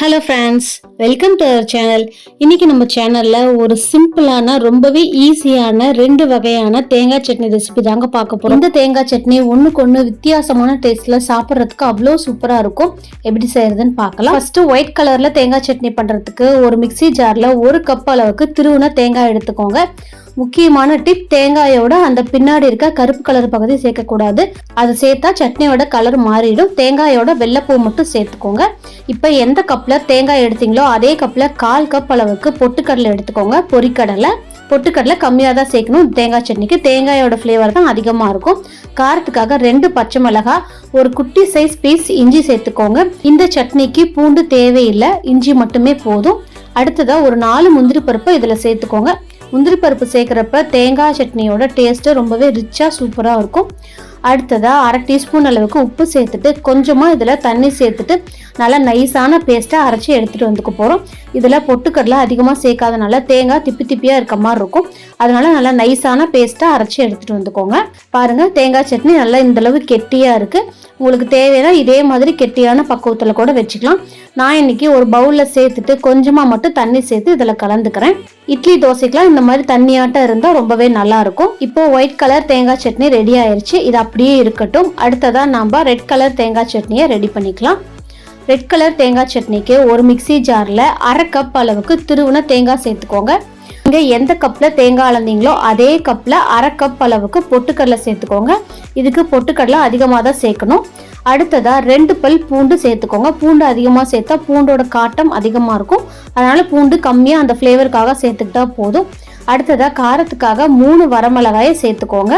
Hello friends welcome to our channel இன்னைக்கு நம்ம சேனல்ல ஒரு சிம்பிளான ரொம்பவே ஈஸியான ரெண்டு வகையான தேங்காய் சட்னி ரெசிபி தாங்க பார்க்க போறோம். இந்த தேங்காய் சட்னி ஒன்றுக்கு ஒன்று வித்தியாசமான டேஸ்ட்ல சாப்பிட்றதுக்கு அவ்வளோ சூப்பராக இருக்கும். எப்படி செய்யறதுன்னு பார்க்கலாம். ஃபர்ஸ்ட் ஒயிட் கலர்ல தேங்காய் சட்னி பண்றதுக்கு ஒரு மிக்ஸி ஜார்ல ஒரு கப் அளவுக்கு திருவுன தேங்காய் எடுத்துக்கோங்க. முக்கியமான டிப் தேங்காயோட அந்த பின்னாடி இருக்க கருப்பு கலர் பகுதி சேர்க்கக்கூடாது. அது சேர்த்தா சட்னியோட கலர் மாறிடும். தேங்காயோட வெள்ளைப்பூ மட்டும் சேர்த்துக்கோங்க. இப்போ எந்த கப்பில் தேங்காய் எடுத்தீங்களோ அதே கப்பில் கால் கப் அளவுக்கு பொட்டுக்கடலை எடுத்துக்கோங்க. பொரிக்கடலை. பொட்டுக்கடலை கம்மியாக தான் சேர்க்கணும். தேங்காய் சட்னிக்கு தேங்காயோட ஃப்ளேவர் தான் அதிகமாக இருக்கும். காரத்துக்காக ரெண்டு பச்சை மிளகாய் ஒரு குட்டி சைஸ் பீஸ் இஞ்சி சேர்த்துக்கோங்க. இந்த சட்னிக்கு பூண்டு தேவையில்லை. இஞ்சி மட்டுமே போதும். அடுத்ததாக ஒரு நாலு முந்திரி பருப்பு இதில் சேர்த்துக்கோங்க. முந்திரி பருப்பு சேர்க்குறப்ப தேங்காய் சட்னியோட டேஸ்ட்டு ரொம்பவே ரிச்சாக சூப்பராக இருக்கும். அடுத்ததாக அரை டீஸ்பூன் அளவுக்கு உப்பு சேர்த்துட்டு கொஞ்சமாக இதில் தண்ணி சேர்த்துட்டு நல்லா நைஸான பேஸ்ட்டாக அரைச்சி எடுத்துகிட்டு வந்துக்க போகிறோம் இதில் பொட்டுக்கடலை அதிகமாக சேர்க்காதனால தேங்காய் திப்பி திப்பியாக இருக்க மாதிரி இருக்கும். அதனால நல்லா நைஸான பேஸ்ட்டாக அரைச்சி எடுத்துகிட்டு வந்துக்கோங்க. பாருங்கள் தேங்காய் சட்னி நல்லா இந்தளவு கெட்டியாக இருக்குது உங்களுக்கு தேவையான இதே மாதிரி கெட்டியான பக்குவத்தில் கூட வச்சுக்கலாம். நான் இன்னைக்கு ஒரு பவுலில் சேர்த்துட்டு கொஞ்சமாக மட்டும் தண்ணி சேர்த்து இதில் கலந்துக்கிறேன். இட்லி தோசைக்கெலாம் இந்த மாதிரி தண்ணியாட்டம் இருந்தால் ரொம்பவே நல்லாயிருக்கும் இப்போது இப்போ ஒயிட் கலர் தேங்காய் சட்னி ரெடி ஆயிடுச்சு இது அப்படியே இருக்கட்டும். அடுத்ததாக நம்ம ரெட் கலர் தேங்காய் சட்னியை ரெடி பண்ணிக்கலாம். ரெட் கலர் தேங்காய் சட்னிக்கு ஒரு மிக்சி ஜாரில் அரை கப் அளவுக்கு திருவுன தேங்காய் சேர்த்துக்கோங்க. நீங்கள் எந்த கப்பில் தேங்காய் அளந்தீங்களோ அதே கப்பில் அரை கப் அளவுக்கு பொட்டுக்கடலை சேர்த்துக்கோங்க. இதுக்கு பொட்டுக்கடலை அதிகமாக தான் சேர்க்கணும். அடுத்ததாக ரெண்டு பல் பூண்டு சேர்த்துக்கோங்க. பூண்டு அதிகமாக சேர்த்தா பூண்டோட காட்டம் அதிகமாக இருக்கும். அதனால் பூண்டு கம்மியாக அந்த ஃப்ளேவருக்காக சேர்த்துக்கிட்டா போதும். அடுத்ததாக காரத்துக்காக மூணு வரமிளகாயை சேர்த்துக்கோங்க.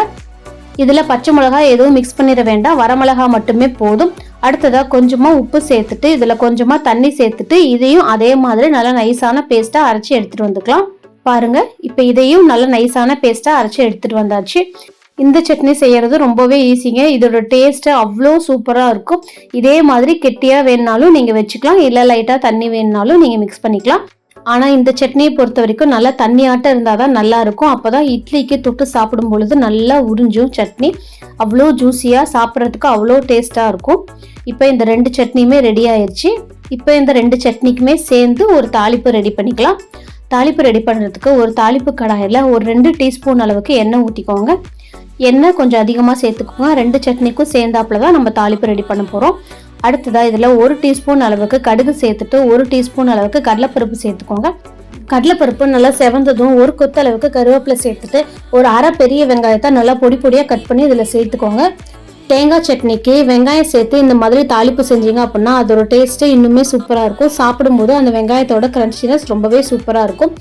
இதில் பச்சை மிளகாய் எதுவும் மிக்ஸ் பண்ணிட வேண்டாம். வரமிளகா மட்டுமே போதும். அடுத்ததாக கொஞ்சமாக உப்பு சேர்த்துட்டு இதில் கொஞ்சமாக தண்ணி சேர்த்துட்டு இதையும் அதே மாதிரி நல்லா நைஸான பேஸ்ட்டாக அரைச்சி எடுத்துகிட்டு வந்துக்கலாம். பாருங்கள் இப்போ இதையும் நல்லா நைஸான பேஸ்ட்டாக அரைச்சி எடுத்துகிட்டு வந்தாச்சு. இந்த சட்னி செய்யறது ரொம்பவே ஈஸிங்க இதோட டேஸ்ட் அவ்வளோ சூப்பராக இருக்கும். இதே மாதிரி கெட்டியாக வேணுனாலும் நீங்கள் வச்சுக்கலாம். இல்லை லைட்டாக தண்ணி வேணுனாலும் நீங்கள் மிக்ஸ் பண்ணிக்கலாம். ஆனால் இந்த சட்னியை பொறுத்த வரைக்கும் நல்லா தண்ணியாட்டம் இருந்தால் தான் நல்லா இருக்கும். அப்போ தான் இட்லிக்கு தொட்டு சாப்பிடும் பொழுது நல்லா உறிஞ்சும் சட்னி. அவ்வளோ ஜூஸியாக சாப்பிட்றதுக்கு அவ்வளோ டேஸ்ட்டாக இருக்கும். இப்போ இந்த ரெண்டு சட்னியுமே ரெடி ஆயிடுச்சு இப்போ இந்த ரெண்டு சட்னிக்குமே சேர்ந்து ஒரு தாளிப்பு ரெடி பண்ணிக்கலாம். தாளிப்பு ரெடி பண்ணுறதுக்கு ஒரு தாளிப்பு கடாயில் ஒரு ரெண்டு டீஸ்பூன் அளவுக்கு எண்ணெய் ஊற்றிக்கோங்க எண்ணெய் கொஞ்சம் அதிகமாக சேர்த்துக்கோங்க. ரெண்டு சட்னிக்கும் சேர்ந்தாப்புல தான் நம்ம தாளிப்பு ரெடி பண்ண போகிறோம் அடுத்ததாக இதில் ஒரு டீஸ்பூன் அளவுக்கு கடுகு சேர்த்துட்டு ஒரு டீஸ்பூன் அளவுக்கு கடலைப்பருப்பு சேர்த்துக்கோங்க. கடலைப்பருப்பு நல்லா செவந்ததும் ஒரு கொத்து அளவுக்கு கருவேப்பிலை சேர்த்துட்டு ஒரு அரை பெரிய வெங்காயத்தை நல்லா பொடி பொடியாக கட் பண்ணி இதில் சேர்த்துக்கோங்க. தேங்காய் சட்னிக்கு வெங்காயம் சேர்த்து இந்த மாதிரி தாளிப்பு செஞ்சீங்க அப்படின்னா அதோட டேஸ்ட்டு இன்னுமே சூப்பராக இருக்கும். சாப்பிடும்போது அந்த வெங்காயத்தோட கிரன்ச்சினஸ் ரொம்பவே சூப்பராக இருக்கும்.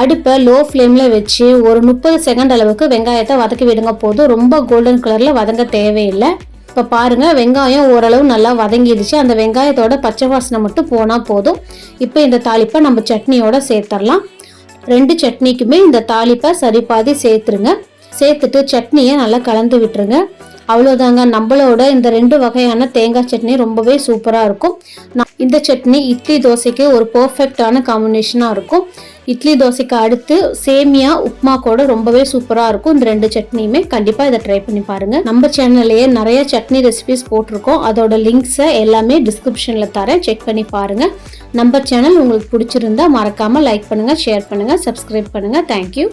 அடுப்பை லோ ஃப்ளேமில் வச்சு ஒரு முப்பது செகண்ட் அளவுக்கு வெங்காயத்தை வதக்கி விடுங்க. போதும். ரொம்ப கோல்டன் கலரில் வதங்க தேவையில்லை. இப்போ பாருங்கள் வெங்காயம் ஓரளவு நல்லா வதங்கிடுச்சு. அந்த வெங்காயத்தோட பச்சை வாசனை மட்டும் போனால் போதும். இப்போ இந்த தாளிப்பை நம்ம சட்னியோட சேர்த்துடலாம் ரெண்டு சட்னிக்குமே இந்த தாளிப்பை சரிபாதி சேர்த்துருங்க. சேர்த்துட்டு சட்னியை நல்லா கலந்து விட்டுருங்க. அவ்வளோதாங்க நம்மளோட இந்த ரெண்டு வகையான தேங்காய் சட்னி ரொம்பவே சூப்பராக இருக்கும். இந்த சட்னி இட்லி தோசைக்கு ஒரு பர்ஃபெக்டான காம்பினேஷனாக இருக்கும். இட்லி தோசைக்கு அடுத்து சேமியா உப்மா கூட ரொம்பவே சூப்பராக இருக்கும். இந்த ரெண்டு சட்னியுமே கண்டிப்பாக இதை ட்ரை பண்ணி பாருங்கள் நம்ம சேனல்லையே நிறைய சட்னி ரெசிபிஸ் போட்டிருக்கோம். அதோட லிங்க்ஸை எல்லாமே டிஸ்கிரிப்ஷனில் தரேன். செக் பண்ணி பாருங்கள் நம்ம சேனல் உங்களுக்கு பிடிச்சிருந்தா மறக்காமல் லைக் பண்ணுங்கள் ஷேர் பண்ணுங்கள் சப்ஸ்கிரைப் பண்ணுங்கள் தேங்க்யூ